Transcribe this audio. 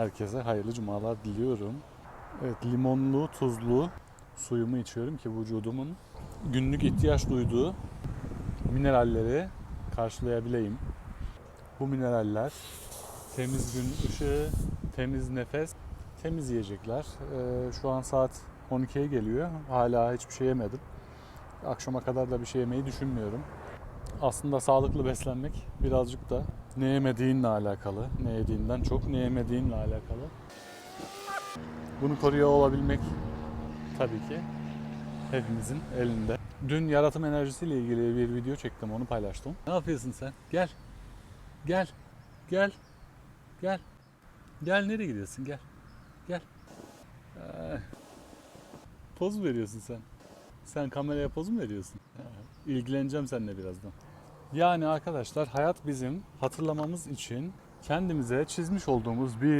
Herkese hayırlı cumalar diliyorum. Evet limonlu, tuzlu suyumu içiyorum ki vücudumun günlük ihtiyaç duyduğu mineralleri karşılayabileyim. Bu mineraller temiz gün ışığı, temiz nefes, temiz yiyecekler. Ee, şu an saat 12'ye geliyor. Hala hiçbir şey yemedim. Akşama kadar da bir şey yemeyi düşünmüyorum. Aslında sağlıklı beslenmek birazcık da ne yemediğinle alakalı. Ne yediğinden çok ne yemediğinle alakalı. Bunu koruyor olabilmek tabii ki hepimizin elinde. Dün yaratım enerjisiyle ilgili bir video çektim, onu paylaştım. Ne yapıyorsun sen? Gel. Gel. Gel. Gel. Gel nereye gidiyorsun? Gel. Gel. Ee, poz veriyorsun sen? Sen kameraya poz mu veriyorsun? İlgileneceğim seninle birazdan. Yani arkadaşlar hayat bizim. Hatırlamamız için kendimize çizmiş olduğumuz bir